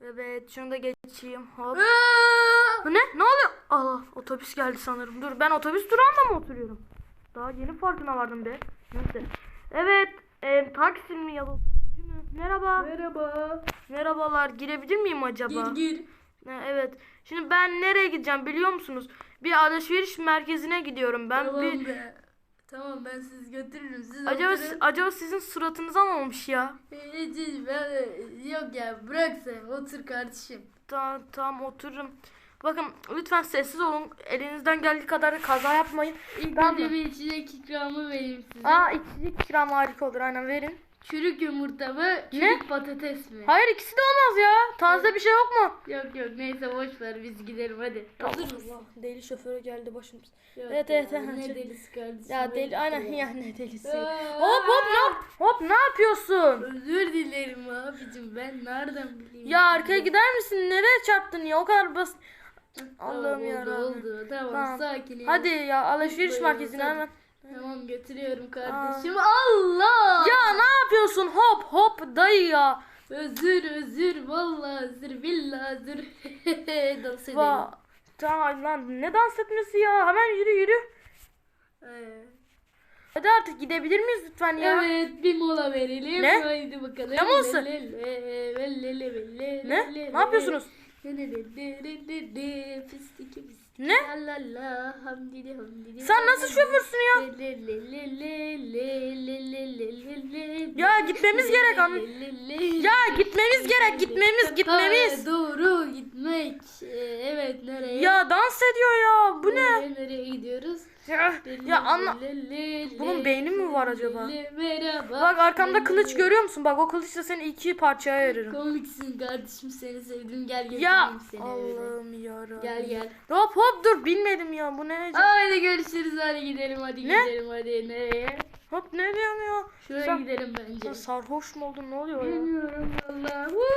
Evet şunu da geçeyim. Hop. Bu ne? Ne oluyor? Allah otobüs geldi sanırım. Dur ben otobüs durağında mı oturuyorum? Daha yeni farkına vardım be. Neyse. Evet. E, Taksim mi ya da otobüsçü mü? Merhaba. Merhaba. Merhabalar. Girebilir miyim acaba? Gir gir. Ha, Evet. Şimdi ben nereye gideceğim biliyor musunuz? Bir alışveriş merkezine gidiyorum. Ben tamam bir be. Tamam ben sizi götürürüm. Siz acaba oturun. acaba sizin suratınıza mı olmuş ya? Hiç ben yok ya bırak sen otur kardeşim. Tamam tamam otururum. Bakın lütfen sessiz olun. Elinizden geldiği kadar kaza yapmayın. İlk Tamam bir içecek ikramı vereyim size. Aa içecek ikram harika olur aynen verin. Çürük yumurta mı? Çürük patates mi? Hayır ikisi de olmaz ya. Taze bir şey yok mu? Yok yok neyse boş ver biz gidelim hadi. Hazır mısın? Allah deli şoförü geldi başımız. Yok Evet, ya, evet. Ne delisi kardeşim. Ya deli aynen ya ne delisi. Hop hop ne yap- hop ne yapıyorsun? Özür dilerim abicim ben nereden bileyim. Ya arkaya gider misin? Nereye çarptın ya? O kadar basit. Tamam, Allah'ım oldu, ya oldu. Tamam, Tamam. sakin. Hadi ya alışveriş merkezine hemen. Tamam götürüyorum kardeşim. Allah! Ya ne yapıyorsun? Hop hop dayı ya. Özür özür vallahi özür billahi özür. Dans edelim. Va tamam lan ne dans etmesi ya? Hemen yürü yürü. Ee, Hadi artık gidebilir miyiz lütfen ya? Evet bir mola verelim. Ne? Haydi bakalım. Ne molası? Ne? Ne yapıyorsunuz? Ne? Sen nasıl şoförsün ya? ya gitmemiz gerek anne. Ya gitmemiz gerek gitmemiz gitmemiz. Doğru gitmek. Evet nereye? Ya dans ediyor ya. Bu ne? Nereye gidiyoruz? Ya, ya anla. Bunun beyni mi var acaba? Merhaba. Bak arkamda kılıç görüyor musun? Bak o kılıçla seni iki parçaya ayırırım. Komiksin kardeşim seni sevdim gel götüreyim Ya. Allah'ım yarabbim. Gel gel. Hop hop dur bilmedim ya bu ne? Hadi görüşürüz hadi gidelim hadi Ne? gidelim hadi nereye? Hop ne diyorsun ya? Şuraya Sen- gidelim bence. Sen sarhoş mu oldun ne oluyor ya? Bilmiyorum valla.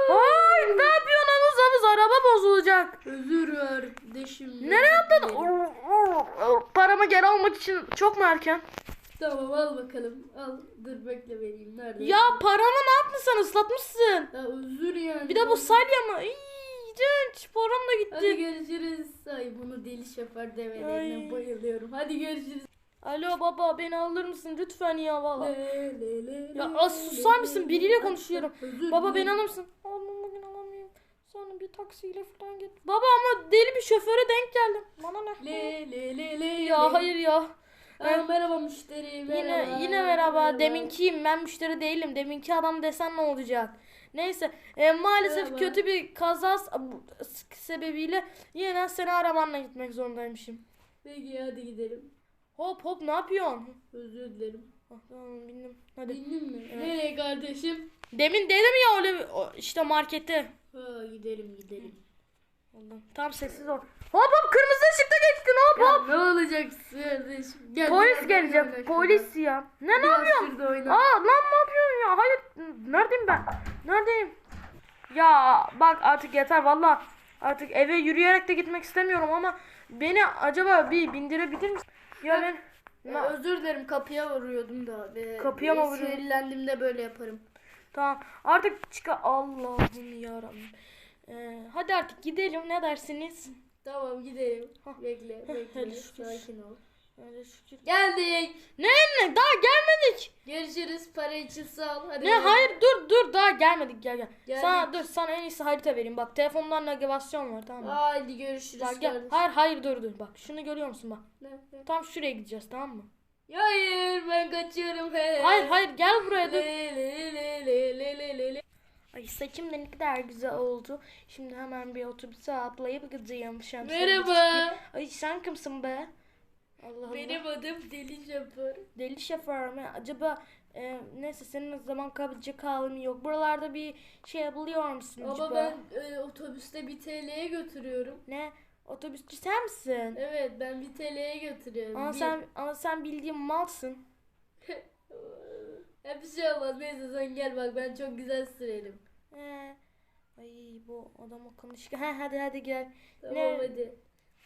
Ay ne yapıyorsun havuz araba bozulacak. Özür kardeşim. Nereye attın? Paramı geri almak için çok mu erken? Tamam al bakalım. Al dur bekle vereyim. Nerede? Ya paramı ne yaptın sen ıslatmışsın. Ya özür yani. Bir de bu salya mı? İğrenç param da Hadi gitti. görüşürüz. Ay bunu deli şoför demelerine Ay. bayılıyorum. Hadi görüşürüz. Alo baba beni alır mısın lütfen ya valla. Ya az susar mısın? le, Biriyle le. konuşuyorum. Özür Baba beni alır mısın? Alamayayım. Sonra bir taksiyle falan git. Baba ama deli bir şoföre denk geldim. Bana ne? Le le le le. Ya hayır ya. Aa, merhaba müşteri. Merhaba. Yine yine merhaba. Deminkiyim. Ben müşteri değilim. Deminki adam desen ne olacak? Neyse. e, maalesef Merhaba. kötü bir kaza sebebiyle yine seni arabanla gitmek zorundaymışım. Peki hadi gidelim. Hop hop ne yapıyorsun? Özür dilerim. Ah, tamam bindim. Hadi. Bildin mi? Evet. Nereye kardeşim? Demin dedim ya öyle işte markete. Ha gidelim gidelim. Allah'ım. Tamam sessiz ol. Hop hop kırmızı ışıkta geçtin hop Ya hop. ne olacak kardeşim? Gel, Polis gelecek. Polis ya. Ne ne yapıyorsun? Aa lan ne yapıyorsun ya? Hayır. Neredeyim ben? Neredeyim? Ya bak artık yeter valla. Artık eve yürüyerek de gitmek istemiyorum ama beni acaba bir bindirebilir misin? Ya ben Ya, özür dilerim kapıya vuruyordum da. Ve Kapıya mı vuruyordun? Sinirlendiğimde böyle yaparım. tamam artık çıka Allah'ım yarabbim. Ee, hadi artık gidelim ne dersiniz? Tamam gidelim. Bekle bekle. Sakin ol. Öyle şükür. Geldik. Ne ne daha gelmedik. Görüşürüz. Para için sağ ol. Hadi Ne hayır dur dur daha gelmedik gel gel. Geldik. Sana dur sana en iyisi harita vereyim bak telefondan navigasyon var tamam mı? Haydi görüşürüz. Bak gel. kardeşim. Hayır hayır dur dur bak şunu görüyor musun bak. Ne, ne? Tam şuraya gideceğiz tamam mı? Hayır ben kaçıyorum. He. Hayır hayır gel buraya dur. le le le le le le le. Ay saçım da ne kadar güzel oldu. Şimdi hemen bir otobüse atlayıp gideceğim. Şemsiye Merhaba. Ay sen kimsin be? Allah. Benim adım Deli Şoför. Deli şoför mü? Acaba e, neyse senin o zaman kalıcı halim yok. Buralarda bir şey buluyor musun Ama acaba? ben e, otobüste bir TL'ye götürüyorum. Ne? Otobüsçü sen misin? Evet ben bir TL'ye götürüyorum. Ama Bir- sen ama sen bildiğin malsın. Ya bir şey olmaz. Neyse sen gel bak ben çok güzel sürerim. Ee, ay bu adam o konuşuyor. Ha, hadi hadi gel. Tamam Ne? hadi.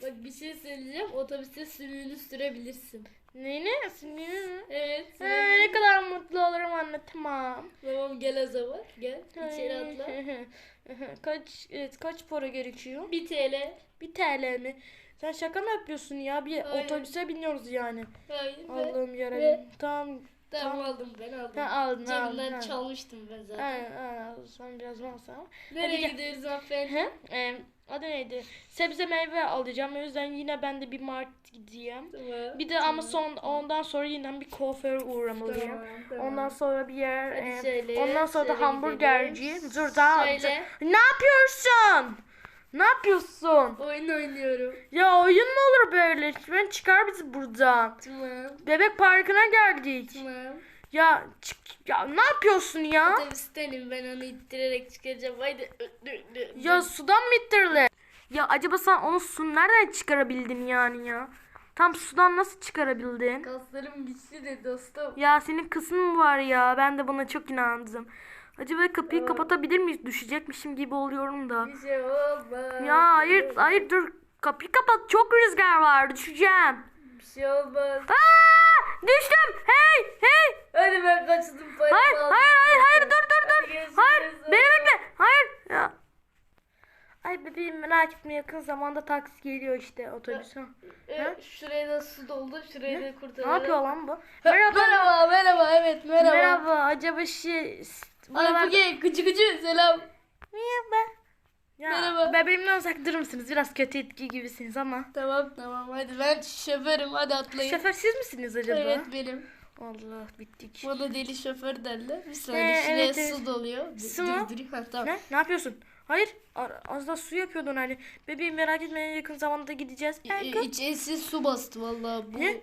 Bak bir şey söyleyeceğim. Otobüste sümüğünü sürebilirsin. Neyini? Neyini? Evet. Ha, ne kadar mutlu olurum anne tamam. Tamam gel o zaman. Gel. İçeri atla. kaç evet, kaç para gerekiyor? 1 TL. Bir TL mi? Sen şaka mı yapıyorsun ya? Bir Hayır. otobüse biniyoruz yani. Hayır. Allah'ım yarabbim. Tamam. Tamam aldım ben aldım. Ha, aldın aldın. Cebimden ha. çalmıştım ben zaten. Aynen aynen. Sen biraz varsa. Nereye gel. gidiyoruz hanımefendi? He? Ee, adı neydi? Sebze meyve alacağım. O yüzden yine ben de bir mart gideceğim. Tamam. Bir de ama son ondan sonra yine bir kuaföre uğramalıyım. Tamam, tamam. Ondan sonra bir yer. Hadi e, söyle, ondan sonra da hamburgerci. Dur daha. Söyle. Ne yapıyorsun? Ne yapıyorsun? Oyun oynuyorum. Ya oyun mu olur böyle? Ben çıkar bizi buradan. Tamam. Bebek parkına geldik. Tamam. Ya çık ya ne yapıyorsun ya? Otobüstenim ben onu ittirerek çıkaracağım. Haydi. Ya sudan mı ittirdi? Ya acaba sen onu su nereden çıkarabildin yani ya? Tam sudan nasıl çıkarabildin? Kaslarım güçlü de dostum. Ya senin kısmın mı var ya? Ben de buna çok inandım. Acaba kapıyı kapatabilir miyiz? Düşecekmişim gibi oluyorum da. Bir şey olmaz. Ya hayır hayır dur. Kapıyı kapat. Çok rüzgar var. Düşeceğim. Bir şey olmaz. Aa! Düştüm. Hey hey. Hadi ben kaçtım Hayır hayır hayır hayır dur dur dur. Hayır beni bekle. Hayır. Ya. Ay bebeğim merak etme yakın zamanda taksi geliyor işte otobüs. Ee, şuraya da su doldu. Şurayı da kurtaralım. Ne yapıyor lan bu? Merhaba. Merhaba merhaba evet merhaba. Merhaba. Acaba şey Ay Buge gıcı gıcı selam. Merhaba. Ya, Merhaba. Bebeğimden uzak durur musunuz? Biraz kötü etki gibisiniz ama. Tamam tamam hadi ben şoförüm hadi atlayın. Şoför siz misiniz acaba? Evet benim. Allah bittik. Bana deli şoför derler. Bir saniye Ee, şuraya evet, evet. su doluyor. Su mu? Ha, tamam. Ne? Ne yapıyorsun? Hayır. Az da su yapıyordun hani. Bebeğim merak etme yakın zamanda gideceğiz. İ- Belki. İçerisi su bastı valla. Bu Ne?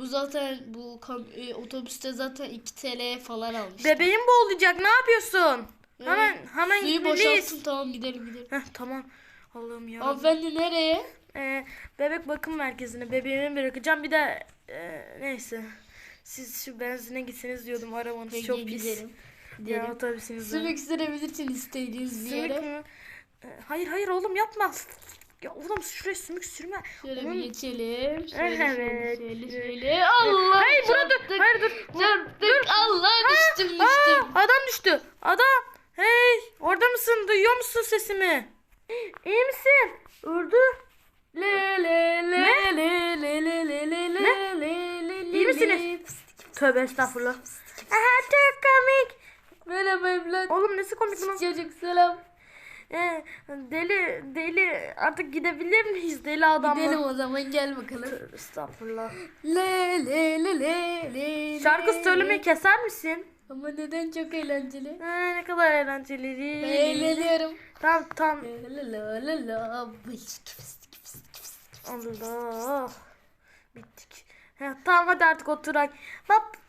Bu zaten bu e, otobüste zaten 2 TL'ye falan almış. Bebeğim boğulacak. Ne yapıyorsun? Evet. Hemen hemen Suyu boşalttım tamam gidelim gidelim. Heh, tamam. Allah'ım ya. Hanımefendi nereye? Ee, bebek bakım merkezine bebeğimi bırakacağım. Bir de e, neyse. Siz şu benzine gitseniz diyordum arabanız Peki, çok pis. gidelim. Ya Gidelim. otobüsünüzde. Sümük sürebilirsin istediğiniz bir Sümük yere. mü? Ee, hayır hayır oğlum yapma. Ya oğlum şuraya sümük sürme. Şöyle Onun... bir geçelim. Şöyle evet. şöyle şöyle. Allah Hayır burada dur. Hayır dur. Çarptık. Dur. Allah düştüm ha, düştüm. Aa, adam düştü. Adam. Hey orada mısın? Duyuyor musun sesimi? İyi misin? Ördü. Le le le ne? le le le le le le le le İyi misiniz? Tövbe estağfurullah. Aha çok komik. Merhaba evlat. Oğlum nesi komik lan? Çocuk selam. Ee, deli deli artık gidebilir miyiz deli adamla? Gidelim o zaman gel bakalım. Estağfurullah. Le le le le le. Şarkı le, söylemeyi le. keser misin? Ama neden çok eğlenceli? Ee, ne kadar eğlenceli. Ben eğleniyorum. Tamam tamam. La la la la. Allah. Bittik. Tamam hadi artık oturak. Bak.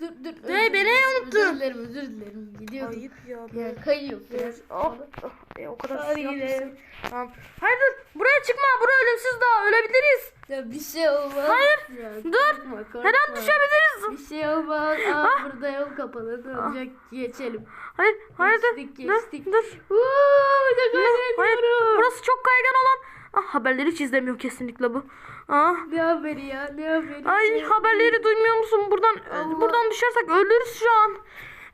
Dur dur. Özür beni dilerim, unuttun. Özür dilerim özür dilerim. Gidiyordum. Ayıp ya. Ya kayıyor biraz. Oh, oh, e, o kadar Hadi gidelim. mısın? Tamam. Hayır dur. Buraya çıkma. Buraya ölümsüz daha. Ölebiliriz. Ya bir şey olmaz. Hayır, Ya, dur. korkma, korkma. Neden düşebiliriz? Bir şey olmaz. Aa, burada yol kapalı. Ne olacak? Geçelim. Hayır. Hayır dur. Geçtik, Dur. geçtik. Dur. Uuu, çok Dur. Hayır. eğleniyorum. Burası çok kaygan olan. Ah, haberleri hiç izlemiyor kesinlikle bu. Ah. Ne haberi ya? Ne haberi? Ay Ne- haberleri duymuyor musun? Buradan Allah. buradan düşersek ölürüz şu an.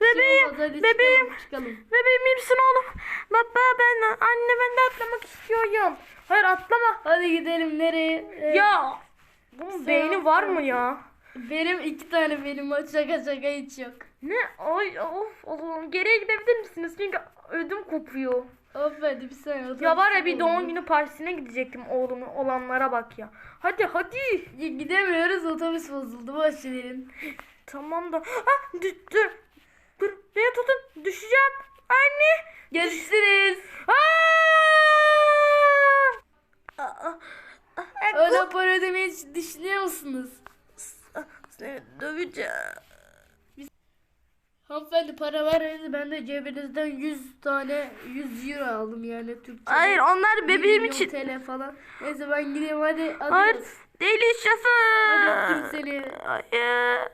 Bebeğim, olmaz, hadi bebeğim, Çıkalım, çıkalım. bebeğim iyi misin oğlum? Baba ben anne ben de atlamak istiyorum. Hayır atlama. Hadi gidelim nereye? Ee, Ya bunun beyni var mı ya? Benim iki tane benim var. Şaka şaka hiç yok. Ne? Ay of Allah'ım geriye gidebilir misiniz? Çünkü ödüm kopuyor. Hanımefendi bir saniye. Ya var ya bir doğum günü partisine gidecektim oğlumun olanlara bak ya. Hadi hadi. Ya Gidemiyoruz otobüs bozuldu. Boş verin. Tamam da. Ah dur dur. Dur beni tutun düşeceğim. Anne. Görüşürüz. Aa! Aa! Para ödemeyi hiç düşünüyor musunuz? Seni döveceğim. Hanımefendi para vermeniz ben de cebinizden 100 tane 100 euro aldım yani Türkçe. Hayır onlar bebeğim için. TL falan. Neyse ben gideyim hadi. Hayır deli Hadi öptüm şoför. seni. Hayır.